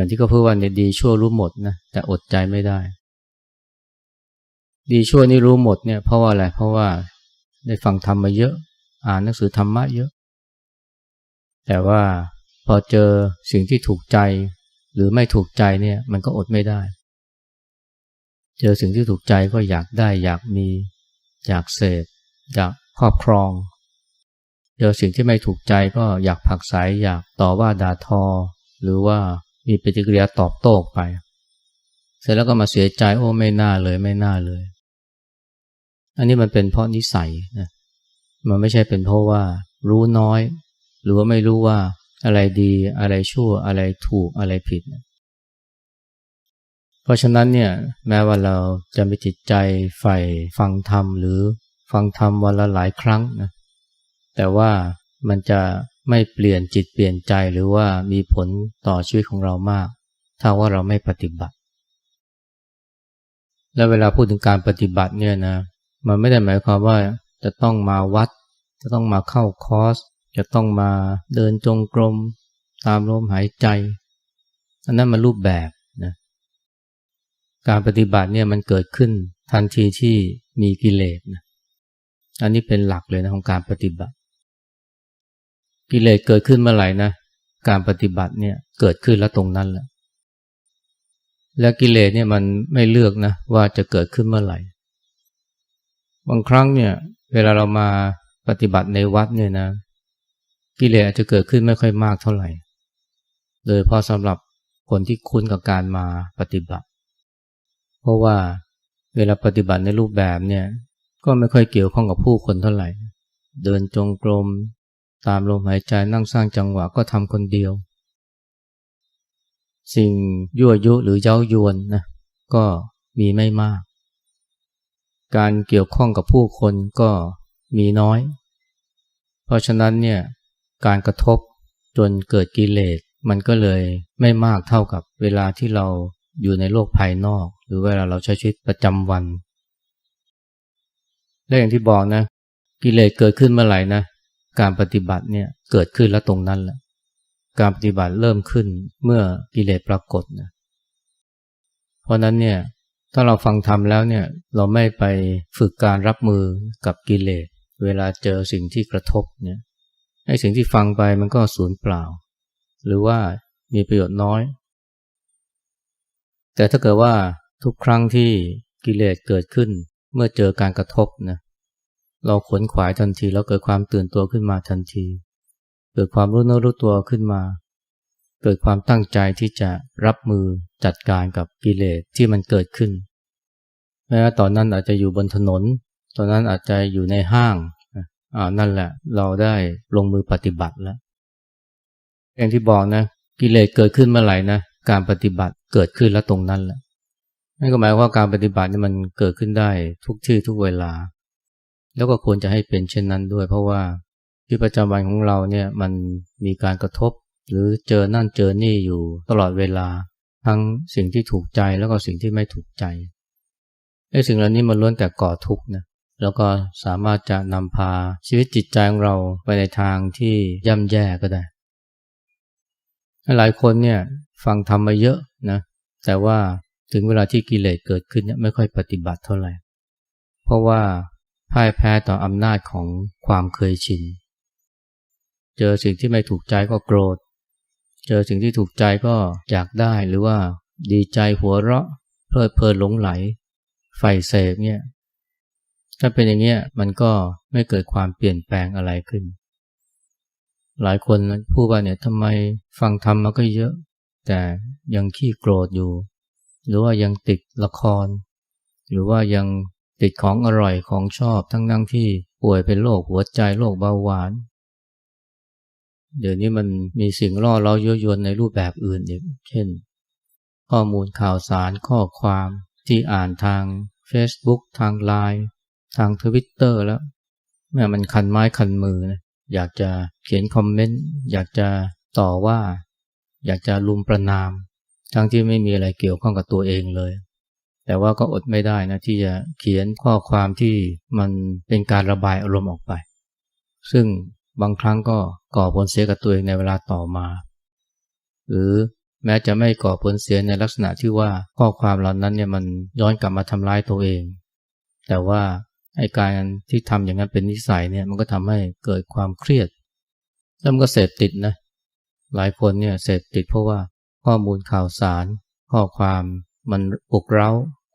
อย่างที่เขาพูดว่าเนี่ยดีชั่วรู้หมดนะแต่อดใจไม่ได้ ดีชั่วนี่รู้หมดเนี่ยเพราะว่าอะไรเพราะว่าได้ฟังธรรมมาเยอะ อ่านหนังสือธรรมะเยอะ แต่ว่าพอเจอสิ่งที่ถูกใจ หรือไม่ถูกใจเนี่ยมันก็อดไม่ได้ เจอสิ่งที่ถูกใจก็อยากได้ อยากมี อยากเสพอยากครอบครอง เจอสิ่งที่ไม่ถูกใจก็อยากผักสายอยากต่อว่าด่าทอ หรือว่า มีปฏิกิริยาตอบโต้ไป เสร็จแล้วก็มาเสียใจโอ้ไม่น่าเลยไม่น่าเลย อันนี้มันเป็นเพราะนิสัยนะมันไม่ใช่เป็นเพราะว่ารู้น้อย หรือว่าไม่รู้ว่าอะไรดีอะไรชั่วอะไรถูกอะไรผิดนะเพราะฉะนั้นเนี่ยแม้ว่าเราจะมีจิตใจใฝ่ฟังธรรมหรือฟังธรรมวันละหลายครั้งนะแต่ว่ามันจะ ไม่เปลี่ยนจิตเปลี่ยนใจหรือว่ามีผลต่อชีวิตของเรามาก ถ้าว่าเราไม่ปฏิบัติ และเวลาพูดถึงการปฏิบัติเนี่ยนะมันไม่ได้หมายความว่าจะต้องมาวัด จะต้องมาเข้าคอร์สจะต้องมาเดินจงกรม ตามลมหายใจ อันนั้นมันรูปแบบนะการปฏิบัติเนี่ยมันเกิดขึ้นทันทีที่มีกิเลสนะอันนี้เป็นหลักเลยนะของการปฏิบัติ กิเลสเกิดขึ้นเมื่อไหร่นะ การปฏิบัติเนี่ยเกิดขึ้นแล้วตรงนั้นแหละ และกิเลสเนี่ยมันไม่เลือกนะว่าจะเกิดขึ้นเมื่อไหร่ บางครั้งเนี่ย เวลาเรามาปฏิบัติในวัดเนี่ยนะ กิเลสอาจจะเกิดขึ้นไม่ค่อยมากเท่าไหร่ โดยเพราะสำหรับคนที่คุ้นกับการมาปฏิบัติ เพราะว่าเวลาปฏิบัติในรูปแบบเนี่ย ก็ไม่ค่อยเกี่ยวข้องกับผู้คนเท่าไหร่ เดินจงกรม ตามลมหายใจนั่งสร้างจังหวะก็ทำคนเดียว สิ่งยั่วยุหรือเย้ายวนนะก็มีไม่มาก การเกี่ยวข้องกับผู้คนก็มีน้อย เพราะฉะนั้นเนี่ยการกระทบจนเกิดกิเลสมันก็เลยไม่มากเท่ากับเวลาที่เราอยู่ในโลกภายนอก หรือเวลาเราใช้ชีวิตประจำวันและอย่างที่บอกนะกิเลสเกิดขึ้นเมื่อไหร่นะ การปฏิบัติเนี่ยเกิดขึ้นแล้วตรงนั้นแหละการปฏิบัติเริ่มขึ้นเมื่อกิเลสปรากฏนะเพราะนั้นเนี่ยถ้าเราฟังธรรมแล้วเนี่ยเราไม่ไปฝึกการรับมือกับกิเลส เวลาเจอสิ่งที่กระทบเนี่ยไอ้สิ่งที่ฟังไปมันก็สูญเปล่า หรือว่ามีประโยชน์น้อย แต่ถ้าเกิดว่าทุกครั้งที่กิเลสเกิดขึ้นเมื่อเจอการกระทบนะ เราขนขวายทันทีแล้วเกิดความตื่นตัวขึ้นมาทันที เกิดความรู้เนื้อรู้ตัวขึ้นมา เกิดความตั้งใจที่จะรับมือจัดการกับกิเลสที่มันเกิดขึ้นแม้ว่าตอนนั้นอาจจะอยู่บนถนน ตอนนั้นอาจจะอยู่ในห้างอ่านั่นแหละ เราได้ลงมือปฏิบัติแล้วอย่างที่บอกนะกิเลสเกิดขึ้นเมื่อไหร่นะการปฏิบัติเกิดขึ้นแล้วตรงนั้นแหละนั่นก็หมายว่าการปฏิบัตินี่มันเกิดขึ้นได้ทุกที่ทุกเวลา แล้วก็ควรจะให้เป็นเช่นนั้นด้วย เพราะว่าที่ประจำวันของเราเนี่ยมันมีการกระทบ หรือเจอนั่นเจอนี่อยู่ตลอดเวลา ทั้งสิ่งที่ถูกใจแล้วก็สิ่งที่ไม่ถูกใจไอ้สิ่งเหล่านี้มันล้วนแต่ก่อทุกข์นะแล้วก็สามารถจะนำพาชีวิตจิตใจของเราไปในทางที่ย่ำแย่ก็ได้หลายคนเนี่ยฟังทำมาเยอะนะแต่ว่าถึงเวลาที่กิเลสเกิดขึ้นเนี่ยไม่ค่อยปฏิบัติเท่าไหร่ เพราะว่า พ่ายแพ้ต่ออำนาจของความเคยชิน เจอสิ่งที่ไม่ถูกใจก็โกรธ เจอสิ่งที่ถูกใจก็อยากได้หรือว่าดีใจหัวเราะ เพลิดเพลินหลงไหลไฟเสพเนี่ยถ้าเป็นอย่างเงี้ยมันก็ไม่เกิดความเปลี่ยนแปลงอะไรขึ้น หลายคนพูดว่าเนี่ยทำไมฟังธรรมมาก็เยอะ แต่ยังขี้โกรธอยู่ หรือว่ายังติดละคร หรือว่ายัง ติดของอร่อยของชอบทั้งนั่งที่ป่วยเป็นโรคหัวใจโรคเบาหวาน เดี๋ยวนี้มันมีสิ่งล่อเราเยอะยวนในรูปแบบอื่นอีกเช่น ข้อมูลข่าวสารข้อความที่อ่านทาง Facebook ทางไลน์ทางทวิตเตอร์แล้วแม่มันคันไม้คันมือนะอยากจะเขียนคอมเมนต์ อยากจะต่อว่า อยากจะลุมประนาม ทั้งที่ไม่มีอะไรเกี่ยวข้องกับตัวเองเลย แต่ว่าก็อดไม่ได้นะที่จะเขียนข้อความที่มันเป็นการระบายอารมณ์ออกไป ซึ่งบางครั้งก็ก่อผลเสียกับตัวเองในเวลาต่อมา หรือแม้จะไม่ก่อผลเสียในลักษณะที่ว่าข้อความเหล่านั้นเนี่ยมันย้อนกลับมาทำร้ายตัวเอง แต่ว่าไอ้การที่ทำอย่างนั้นเป็นนิสัยเนี่ยมันก็ทำให้เกิดความเครียดแล้วมันก็เสพติดนะหลายคนเนี่ยเสพติดเพราะว่าข้อมูลข่าวสาร ข้อความมันปลุกเร้า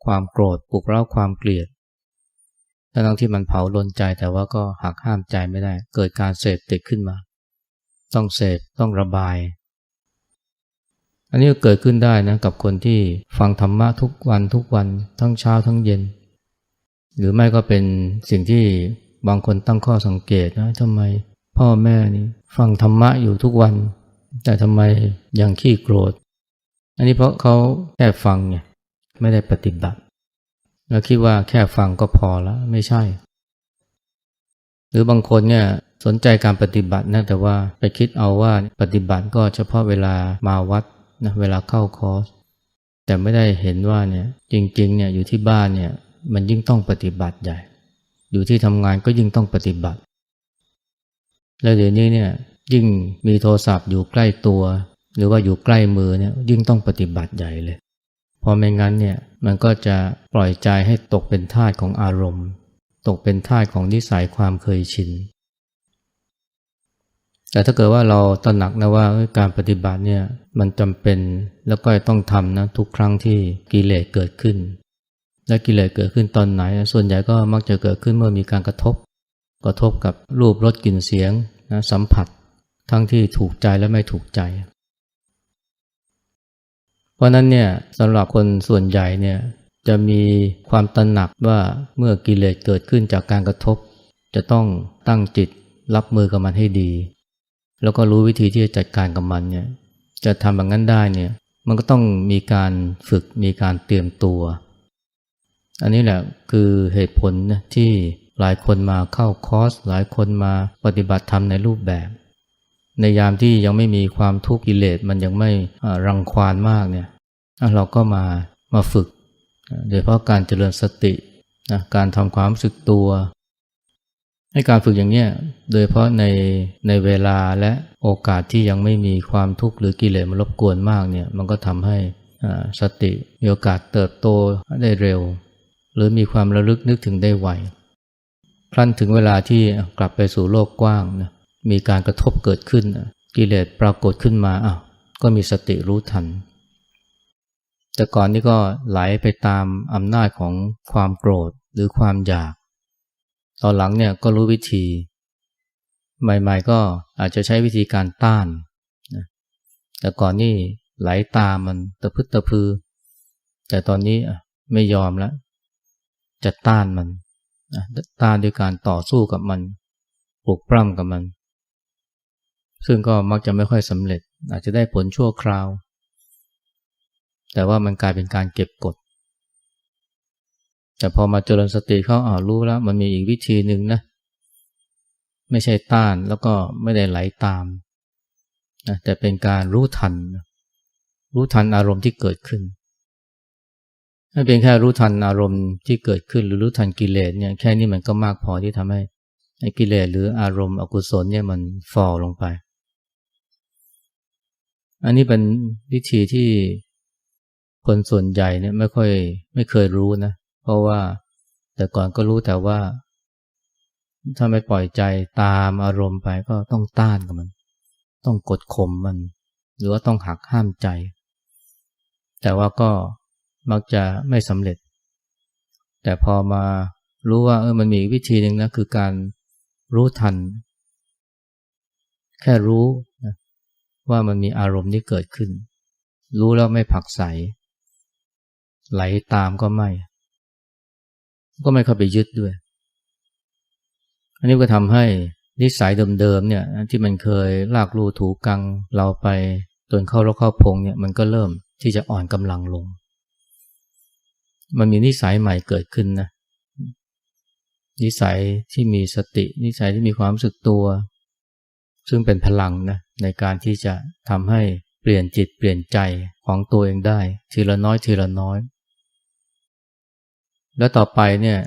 ความโกรธปลุกเร้าความเกลียดทั้งที่มันเผาลนใจแต่ว่าก็หักห้ามใจไม่ได้ เกิดการเสพติดขึ้นมา ต้องเสพต้องระบาย อันนี้ก็เกิดขึ้นได้นะกับคนที่ฟังธรรมะทุกวันทุกวันทั้งเช้าทั้งเย็น หรือไม่ก็เป็นสิ่งที่บางคนตั้งข้อสังเกตนะทำไมพ่อแม่นี่ฟังธรรมะอยู่ทุกวัน แต่ทำไมยังขี้โกรธ อันนี้เพราะเขาแค่ฟังไง ไม่ได้ปฏิบัติแล้วคิดว่าแค่ฟังก็พอแล้วไม่ใช่ หรือบางคนเนี่ยสนใจการปฏิบัตินะแต่ว่าไปคิดเอาว่าปฏิบัติก็เฉพาะเวลามาวัดนะเวลาเข้าคอร์สแต่ไม่ได้เห็นว่าเนี่ยจริงๆเนี่ยอยู่ที่บ้านเนี่ยมันยิ่งต้องปฏิบัติใหญ่ อยู่ที่ทำงานก็ยิ่งต้องปฏิบัติ แล้วเดี๋ยวนี้เนี่ยยิ่งมีโทรศัพท์อยู่ใกล้ตัว หรือว่าอยู่ใกล้มือเนี่ยยิ่งต้องปฏิบัติใหญ่เลย พอไม่งั้นเนี่ยมันก็จะปล่อยใจให้ตกเป็นทาสของอารมณ์ ตกเป็นทาสของนิสัยความเคยชิน แต่ถ้าเกิดว่าเราตระหนักนะว่าการปฏิบัติเนี่ยมันจำเป็นแล้วก็ต้องทำนะทุกครั้งที่กิเลสเกิดขึ้น และกิเลสเกิดขึ้นตอนไหน ส่วนใหญ่ก็มักจะเกิดขึ้นเมื่อมีการกระทบ กระทบกับรูปรสกลิ่นเสียงนะสัมผัส ทั้งที่ถูกใจและไม่ถูกใจ เพราะนั้นเนี่ยสำหรับคนส่วนใหญ่เนี่ยจะมีความตระหนักว่าเมื่อกิเลสเกิดขึ้นจากการกระทบ จะต้องตั้งจิตรับมือกับมันให้ดี แล้วก็รู้วิธีที่จะจัดการกับมันเนี่ยจะทำแบบนั้นได้เนี่ยมันก็ต้องมีการฝึกมีการเตรียมตัว อันนี้แหละคือเหตุผลนะที่หลายคนมาเข้าคอร์สหลายคนมาปฏิบัติธรรมในรูปแบบ ในยามที่ยังไม่มีความทุกข์กิเลสมันยังไม่รังควานมากเนี่ยเราก็มามาฝึก โดยเพราะการเจริญสตินะการทำความรู้สึกตัวให้การฝึกอย่างนี้โดยเพราะในในเวลาและโอกาสที่ยังไม่มีความทุกข์หรือกิเลสมารบกวนมากเนี่ยมันก็ทำให้สติมีโอกาสเติบโตได้เร็ว หรือมีความระลึกนึกถึงได้ไวครั้นถึงเวลาที่กลับไปสู่โลกกว้างนะ มีการกระทบเกิดขึ้น กิเลสปรากฏขึ้นมาอ้าวก็มีสติรู้ทัน แต่ก่อนนี้ก็ไหลไปตามอำนาจของความโกรธหรือความอยาก ตอนหลังเนี่ยก็รู้วิธี ใหม่ๆก็อาจจะใช้วิธีการต้าน แต่ก่อนนี่ไหลตามมันตะพึดตะพือ แต่ตอนนี้ไม่ยอมแล้ว จะต้านมันต้านด้วยการต่อสู้กับมัน ปลุกปล้ำกับมัน ซึ่งก็มักจะไม่ค่อยสำเร็จ อาจจะได้ผลชั่วคราว แต่ว่ามันกลายเป็นการเก็บกด แต่พอมาเจริญสติเขาอ่ารู้แล้ว มันมีอีกวิธีหนึ่งนะ ไม่ใช่ต้านแล้วก็ไม่ได้ไหลาตามนะแต่เป็นการรู้ทัน รู้ทันอารมณ์ที่เกิดขึ้นถ้าเป็นแค่รู้ทันอารมณ์ที่เกิดขึ้น หรือรู้ทันกิเลสเนี่ยแค่นี้มันก็มากพอที่ทำให้กิเลสหรืออารมณ์อกุศลเนี่ยมันฟอลงไป อันนี้เป็นวิธีที่คนส่วนใหญ่เนี่ยไม่ค่อยไม่เคยรู้นะ เพราะว่าแต่ก่อนก็รู้แต่ว่า ถ้าไม่ปล่อยใจตามอารมณ์ไปก็ต้องต้านกับมัน ต้องกดข่มมัน หรือว่าต้องหักห้ามใจ แต่ว่าก็มักจะไม่สำเร็จ แต่พอมารู้ว่าเออมันมีวิธีหนึ่งนะคือการรู้ทัน แค่รู้นะ ว่ามันมีอารมณ์ที่เกิดขึ้น รู้แล้วไม่ผักใส ไหลตามก็ไม่ ก็ไม่เข้าไปยึดด้วย อันนี้ก็ทำให้นิสัยเดิมๆเนี่ยที่มันเคยลากลูถูกังเราไปจนเข้ารกเข้าพงเนี่ยมันก็เริ่มที่จะอ่อนกำลังลง มันมีนิสัยใหม่เกิดขึ้นนะ นิสัยที่มีสติ นิสัยที่มีความรู้สึกตัว ซึ่งเป็นพลังนะ ในการที่จะทำให้เปลี่ยนจิตเปลี่ยนใจของตัวเองได้ ทีละน้อยทีละน้อย แล้วต่อไปเนี่ย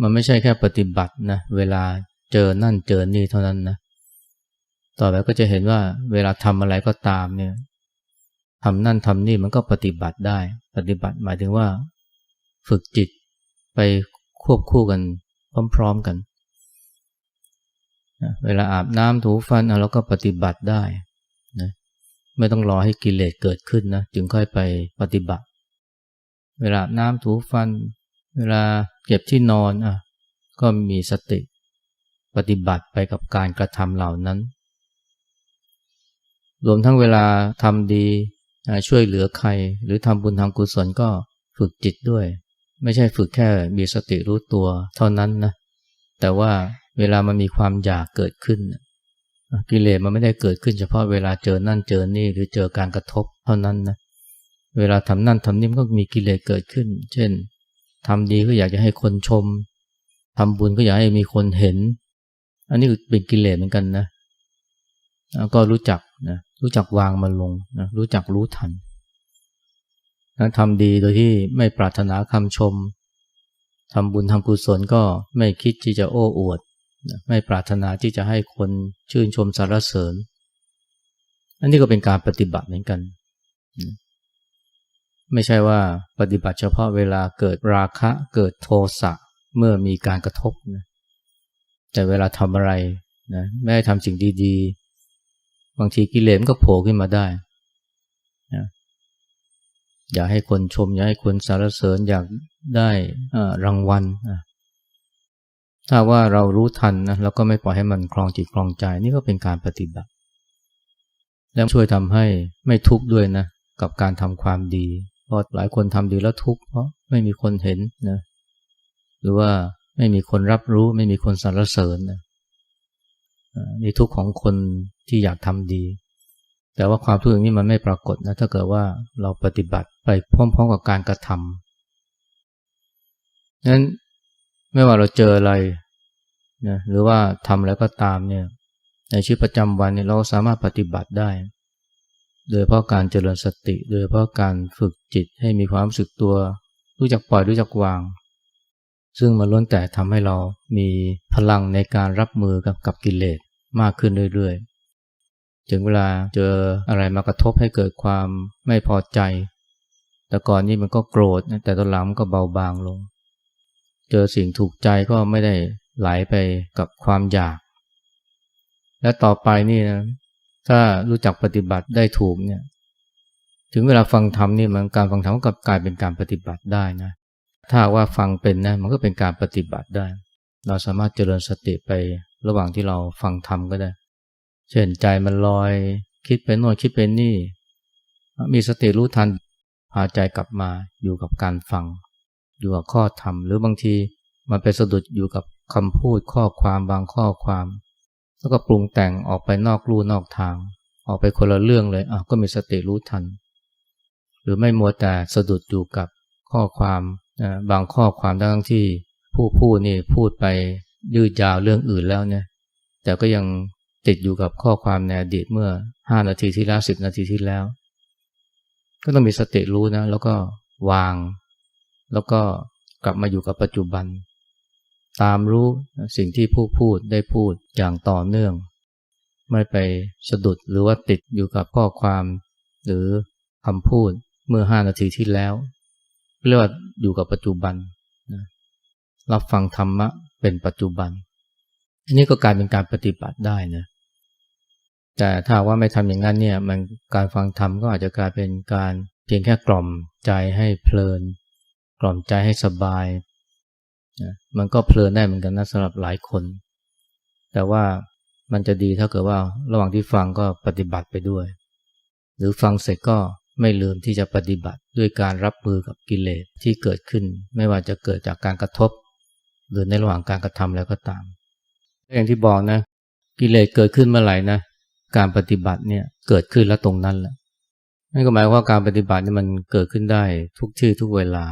มันไม่ใช่แค่ปฏิบัตินะเวลาเจอนั่นเจอนี่เท่านั้นนะต่อไปก็จะเห็นว่าเวลาทำอะไรก็ตามเนี่ยทำนั่นทำนี่มันก็ปฏิบัติได้ ปฏิบัติหมายถึงว่า ฝึกจิตไปควบคู่กันพร้อมๆกัน เวลาอาบน้ำถูฟันเราก็ปฏิบัติได้นะไม่ต้องรอให้กิเลสเกิดขึ้นนะจึงค่อยไปปฏิบัติ เวลาน้ำถูฟัน เวลาเก็บที่นอนอะก็มีสติปฏิบัติไปกับการกระทำเหล่านั้น รวมทั้งเวลาทำดีช่วยเหลือใคร หรือทำบุญทำกุศลก็ฝึกจิตด้วย ไม่ใช่ฝึกแค่มีสติรู้ตัวเท่านั้นนะแต่ว่า เวลามันมีความอยากเกิดขึ้น กิเลสมันไม่ได้เกิดขึ้นเฉพาะเวลาเจอนั่นเจอนี่หรือเจอการกระทบเท่านั้นนะเวลาทำนั่นทำนี่มันก็มีกิเลสเกิดขึ้น เช่นทำดีก็อยากจะให้คนชมทำบุญก็อยากให้มีคนเห็น อันนี้เป็นกิเลสเหมือนกันนะแล้วก็รู้จักนะรู้จักวางมันลงนะรู้จักรู้ทันนะทำดีโดยที่ไม่ปรารถนาคำชมทำบุญทำกุศลก็ไม่คิดที่จะโอ้อวด ไม่ปรารถนาที่จะให้คนชื่นชมสรรเสริญ อันนี้ก็เป็นการปฏิบัติเหมือนกัน ไม่ใช่ว่าปฏิบัติเฉพาะเวลาเกิดราคะเกิดโทสะเมื่อมีการกระทบนะแต่เวลาทำอะไรนะไม่ได้ทำสิ่งดีๆ บางทีกิเลสก็โผล่ขึ้นมาได้นะอยากให้คนชม อยากให้คนสรรเสริญอยากได้รางวัล ถ้าว่าเรารู้ทันนะแล้วก็ไม่ปล่อยให้มันคลองจิตคลองใจนี่ก็เป็นการปฏิบัติ แล้วช่วยทำให้ไม่ทุกข์ด้วยนะกับการทำความดีเพราะหลายคนทำดีแล้วทุกข์เพราะไม่มีคนเห็นนะหรือว่าไม่มีคนรับรู้ไม่มีคนสรรเสริญนะนี่ทุกข์ของคนที่อยากทำดี แต่ว่าความทุกข์อย่างนี้มันไม่ปรากฏนะถ้าเกิดว่าเราปฏิบัติไปพร้อมๆกับการกระทำนั้น ไม่ว่าเราเจออะไรนะหรือว่าทำอะไรก็ตามเนี่ยในชีวิตประจำวันเนี่ยเราสามารถปฏิบัติได้ โดยเพราะการเจริญสติ โดยเพราะการฝึกจิตให้มีความรู้สึกตัว รู้จักปล่อยรู้จักวาง ซึ่งมันล้วนแต่ทำให้เรามีพลังในการรับมือกับกับกิเลสมากขึ้นเรื่อยๆ ถึงเวลาเจออะไรมากระทบให้เกิดความไม่พอใจ แต่ก่อนนี้มันก็โกรธแต่ตอนหลังมันก็เบาบางลง เจอสิ่งถูกใจก็ไม่ได้ไหลไปกับความอยาก และต่อไปนี่นะถ้ารู้จักปฏิบัติได้ถูกเนี่ยถึงเวลาฟังธรรมนี่มันการฟังธรรมก็กลายเป็นการปฏิบัติได้นะถ้าว่าฟังเป็นนะมันก็เป็นการปฏิบัติได้ เราสามารถเจริญสติไประหว่างที่เราฟังธรรมก็ได้ เช่นใจมันลอย คิดไปโน่นคิดไปนี่ มีสติรู้ทันพาใจกลับมาอยู่กับการฟัง อยู่กับข้อธรรม หรือบางทีมันไปสะดุดอยู่กับคำพูดข้อความบางข้อความ แล้วก็ปรุงแต่งออกไปนอกลู่นอกทาง ออกไปคนละเรื่องเลยอะก็มีสติรู้ทัน หรือไม่มัวแต่สะดุดอยู่กับข้อความบางข้อความทั้งที่ผู้พูดนี่พูดไปยืดยาวเรื่องอื่นแล้วเนี่ย แต่ก็ยังติดอยู่กับข้อความในอดีตเมื่อห้านาทีที่แล้วสิบนาทีที่แล้ว ก็ต้องมีสติรู้นะ แล้วก็วาง แล้วก็กลับมาอยู่กับปัจจุบัน ตามรู้สิ่งที่ผู้พูดได้พูดอย่างต่อเนื่อง ไม่ไปสะดุดหรือว่าติดอยู่กับข้อความ หรือคำพูดเมื่อห้านาทีที่แล้ว เรียกว่าอยู่กับปัจจุบันรับฟังธรรมะเป็นปัจจุบัน อันนี้ก็กลายเป็นการปฏิบัติได้นะแต่ถ้าว่าไม่ทำอย่างนั้นเนี่ยมันการฟังธรรมก็อาจจะกลายเป็นการเพียงแค่กล่อมใจให้เพลิน กล่อมใจให้สบายนะมันก็เพลินได้เหมือนกันนะสำหรับหลายคน แต่ว่ามันจะดีถ้าเกิดว่าระหว่างที่ฟังก็ปฏิบัติไปด้วย หรือฟังเสร็จก็ไม่ลืมที่จะปฏิบัติด้วยการรับมือกับกิเลสที่เกิดขึ้น ไม่ว่าจะเกิดจากการกระทบ หรือในระหว่างการกระทำแล้วก็ตาม อย่างที่บอกนะ กิเลสเกิดขึ้นเมื่อไหร่นะการปฏิบัติเนี่ยเกิดขึ้นแล้วตรงนั้นแหละนั่นก็หมายว่าการปฏิบัตินี่มันเกิดขึ้นได้ทุกที่ทุกเวลา